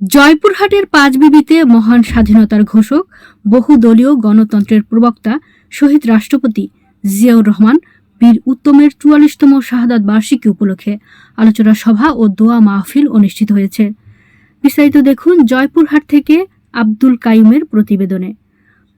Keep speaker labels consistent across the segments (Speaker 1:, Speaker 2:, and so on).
Speaker 1: জয়পুরহাটের পাঁচবিবিতে মহান স্বাধীনতার ঘোষক, বহুদলীয় গণতন্ত্রের প্রবক্তা শহীদ রাষ্ট্রপতি জিয়াউর রহমান, বীর উত্তমের চুয়াল্লিশতম শাহাদাত বার্ষিকী উপলক্ষে আলোচনা সভা ও দোয়া মাহফিল অনুষ্ঠিত হয়েছে। বিস্তারিত দেখুন জয়পুরহাট থেকে আব্দুল কাইমের প্রতিবেদনে।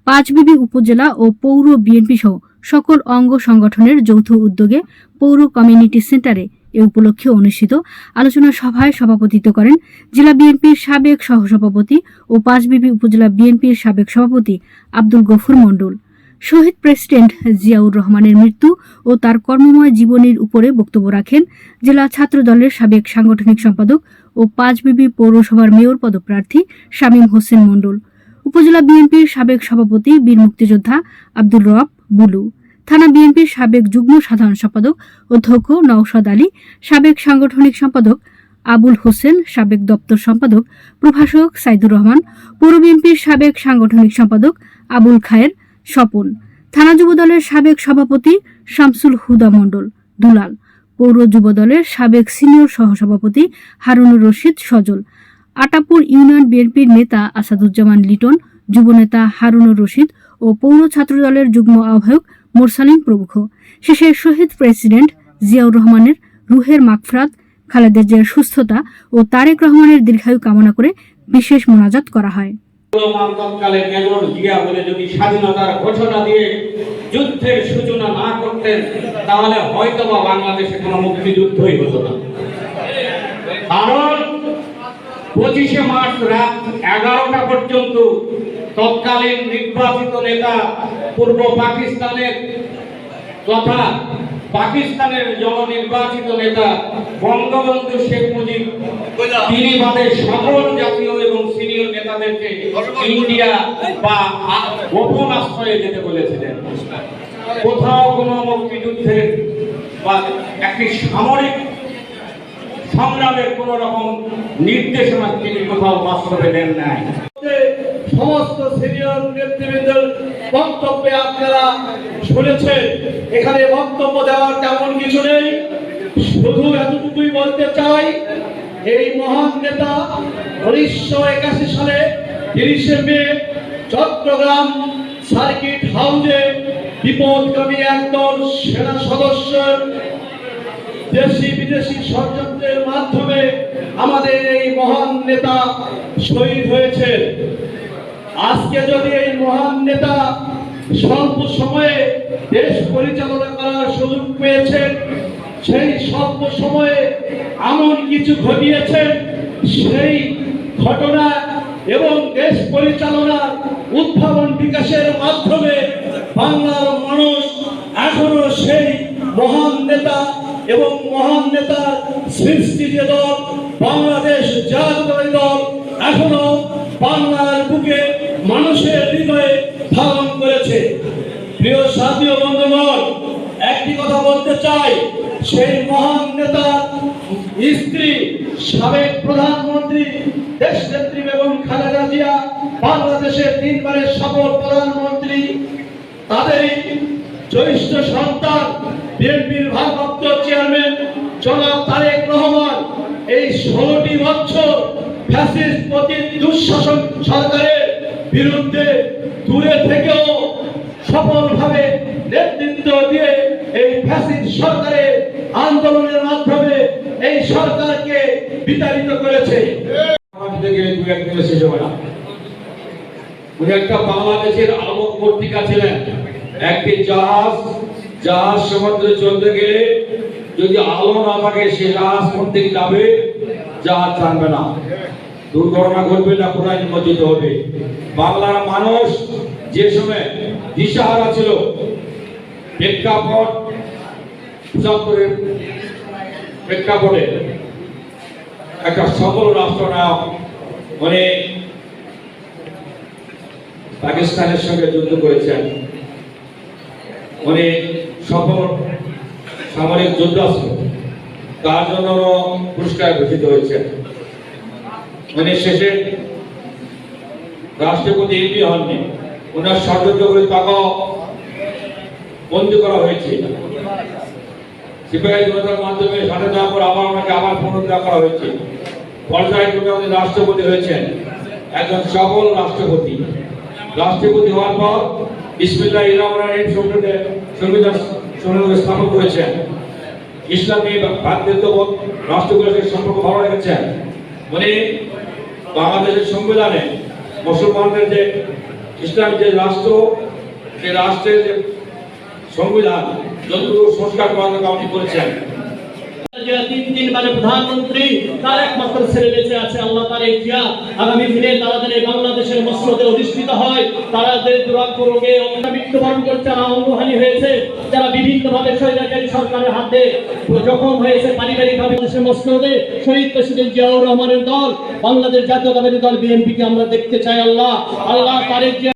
Speaker 1: পাঁচবিবি উপজেলা ও পৌর বিএনপি সহ সকল অঙ্গ সংগঠনের যৌথ উদ্যোগে পৌর কমিউনিটি সেন্টারে এ উপলক্ষে অনুষ্ঠিত আলোচনা সভায় সভাপতিত্ব করেন জেলা বিএনপির সাবেক সহসভাপতি ও পাঁচবিবি উপজেলা বিএনপির সাবেক সভাপতি আব্দুল গফুর মণ্ডল। শহীদ প্রেসিডেন্ট জিয়াউর রহমানের মৃত্যু ও তার কর্মময় জীবনীর উপরে বক্তব্য রাখেন জেলা ছাত্র দলের সাবেক সাংগঠনিক সম্পাদক ও পাঁচবিবি পৌরসভার মেয়র পদপ্রার্থী শামীম হোসেন মণ্ডল। উপজেলা বিএনপির সাবেক সভাপতি বীর মুক্তিযোদ্ধা আব্দুল রব বুলু। থানা বিএনপির সাবেক যুগ্ম সাধারণ সম্পাদক, অধ্যক্ষ নওশাদ আলী, সাবেক সাংগঠনিক সম্পাদক আবুল হোসেন, সাবেক দপ্তর সম্পাদক প্রভাষক সাইদুর রহমান, পৌর বিএনপির সাবেক সাংগঠনিক সম্পাদক আবুল খায়ের, স্বপন। থানা যুবদলের সাবেক সভাপতি শামসুল হুদা মণ্ডল, দুলাল। পৌর যুবদলের সাবেক সিনিয়র সহসভাপতি হারুনুর রশিদ সজল। আটাপুর ইউনিয়ন বিএনপির নেতা আসাদুজ্জামান লিটন, যুবনেতা হারুনুর রশিদ ও পৌর ছাত্রদলের যুগ্ম আহ্বায়ক মোরসালিন প্রমুখ। শেষে শহীদ প্রেসিডেন্ট জিয়াউর রহমানের রুহের মাগফরাত, খালেদা জিয়ার সুস্থতা ও তারেক রহমানের দীর্ঘায়ু কামনা করে বিশেষ মোনাজাত করা হয়।
Speaker 2: জিয়া বলে যদি স্বাধীনতার ঘোষণা দিয়ে যুদ্ধের সূচনা না করতেন, তাহলে হয়তো বা বাংলাদেশে কোনো মুক্তিযুদ্ধই হতো না। কারণ পঁচিশে মার্চ রাত এগারোটা পর্যন্ত তৎকালীন নির্বাচিত নেতা পূর্ব পাকিস্তানের তথা পাকিস্তানের জননির্বাচিত নেতা বঙ্গবন্ধু শেখ মুজিব, তিনি বাদে সকল জাতীয় এবং সিনিয়র নেতাদেরকে ইন্ডিয়া বা গোপন আশ্রয়ে যেতে বলেছিলেন। কোথাও কোনো মুক্তিযুদ্ধের বা একটি সামরিক সংগ্রামের কোন রকম নির্দেশনা তিনি কোথাও বাস্তবে দেন নাই।
Speaker 3: সমস্ত সিনিয়র নেতৃবৃন্দের বক্তব্যে আপনারা শুনেছেন। এখানে বক্তব্য দেওয়ার তেমন কিছু নেই। শুধু এতটুকুই বলতে চাই, এই মহান নেতা উনিশশো একাশি সালে তিরিশে মে চট্টগ্রাম সার্কিট হাউসে বিপদগামী একদল সেনা সদস্য দেশি বিদেশি ষড়যন্ত্রের মাধ্যমে আমাদের এই মহান নেতা শহীদ হয়েছে আজকে যদি এই মহান নেতা স্বল্প সময়ে দেশ পরিচালনা করার সুযোগ পেয়েছেন, সেই স্বল্প সময়ে এমন কিছু ঘটিয়েছেন সেই ঘটনা এবং দেশ পরিচালনার উদ্ভাবন বিকাশের মাধ্যমে বাংলার মানুষ এখনও সেই মহান নেতা এবং মহান নেতা সৃষ্টি যে দল, বাংলাদেশ জাতীয় দল, এখনও প্রিয় সাথী ও বন্ধুগণ, একটি কথা বলতে চাই। সেই মহান নেতা, স্ত্রী, সাবেক প্রধানমন্ত্রী বেগম খালেদা জিয়া, বাংলাদেশের তিনবারের সফল প্রধানমন্ত্রী, তাদেরই জ্যৈষ্ঠ সন্তান, বিএনপির ভারপ্রাপ্ত চেয়ারম্যান জনাব তারেক রহমান, এই ষোলোটি বছর ফ্যাসিস্ট প্রতি দুঃশাসন সরকারের বিরুদ্ধে দূরে থেকেও সফলভাবে নেতৃত্ব দিয়ে এই ফ্যাসিস্ট সরকারের আন্দোলনের মাধ্যমে এই সরকারকে বিতাড়িত করেছে।
Speaker 2: ছিলেন। একটি সমুদ্রে চলতে গেলে যদি আলো সে যাবে? না। দুর্ঘটনা ঘটবে না পুরাই নিমজ্জিত হবে। বাংলার মানুষ যে সময় দিশাহারা ছিল। প্রেক্ষাপট পঁচাত্তরের প্রেক্ষাপটে একটা সফল রাষ্ট্রনায়ক উনি পাকিস্তানের সঙ্গে যুদ্ধ করেছেন। উনি সফল সামরিক যোদ্ধা ছিল তার জন্য পুরস্কার ঘোষিত হয়েছেন মানে শেষে রাষ্ট্রপতি এমপি হননি। ওনার করে তাকে বন্দি করা হয়েছে। সিপাহী জনতার মাধ্যমে সাথে দেওয়ার পর আবার ওনাকে আবার পুনরুদ্ধার করা হয়েছে। পর্যায়ক্রমে উনি রাষ্ট্রপতি হয়েছেন একজন সফল রাষ্ট্রপতি। রাষ্ট্রপতি হওয়ার পর বিসমিল্লাহ ইরাম সংসদে সংবিধান স্থাপন করেছেন। ইসলামী ভ্রাতৃত্ববোধ রাষ্ট্রগুলোর সম্পর্ক ভালো রেখেছেন। উনি বাংলাদেশের সংবিধানে মুসলমানদের যে ইসলাম যে রাষ্ট্র সেই রাষ্ট্রের যে সংবিধান, যতটুকু সংস্কার করার কথা করেছেন
Speaker 4: প্রধানমন্ত্রী, তার একমাত্র ছেলে বেঁচে আছে, আল্লাহ তার আগামী দিনে বাংলাদেশের অধিষ্ঠিত হয় হয়েছে, যারা বিভিন্ন ভাবে স্বৈরাচারী সরকারের হাতে জখম হয়েছে পারিবারিক ভাবে মসনদে। শহীদ প্রেসিডেন্ট জিয়াউর রহমানের দল, বাংলাদেশ জাতীয়তাবাদী দল, বিএনপিকে আমরা দেখতে চাই, আল্লাহ। আল্লাহ তারেক